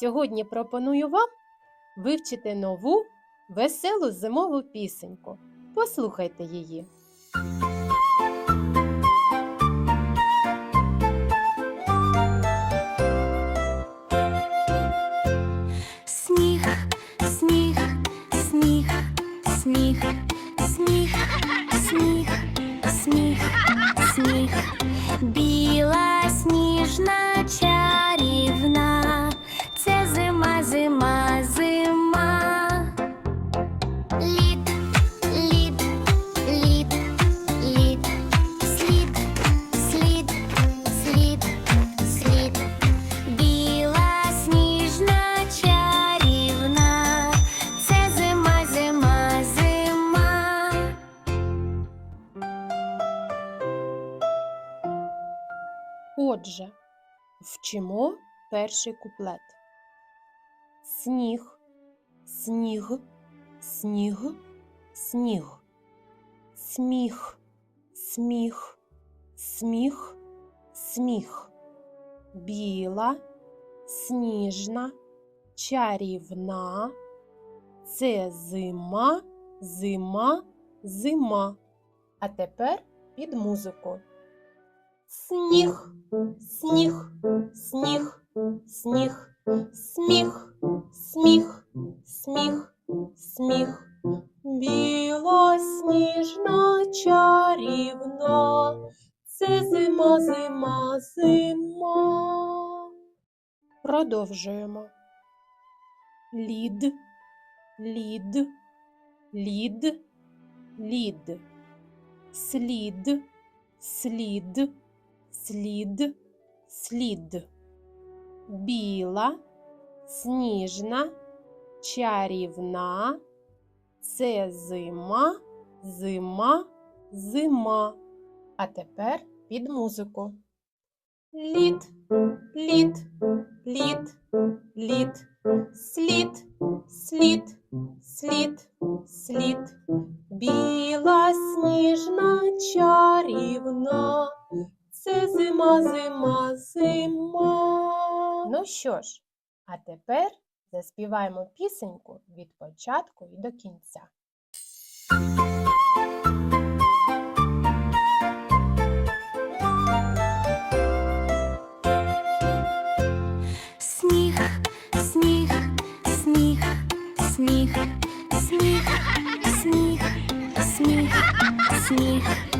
Сьогодні пропоную вам вивчити нову веселу зимову пісеньку. Послухайте її. Сніг, сніг, сніг, сніг, Отже, вчимо перший куплет. Сніг, сніг, сніг, сніг. Сміх, сміх, сміх, сміх. Біла, сніжна, чарівна. Це зима, зима, зима. А тепер під музику. Сніг, сніг, сніг, сніг, сміх, сміх, сміх, сміх. Біла сніжна чарівна, це зима, зима, зима. Продовжуємо. Лід, лід, лід, лід, слід, слід, Слід, слід. Біла, сніжна, чарівна. Це зима, зима, зима. А тепер під музику. Лід, лід, лід, лід, слід, слід, слід, слід. Біла сніжна чарівна. Зима, зима, зима. Ну що ж, а тепер заспіваємо пісеньку від початку і до кінця. Сніг, сніг, сніг, сніг, сніг, сніг, сніг, сніг.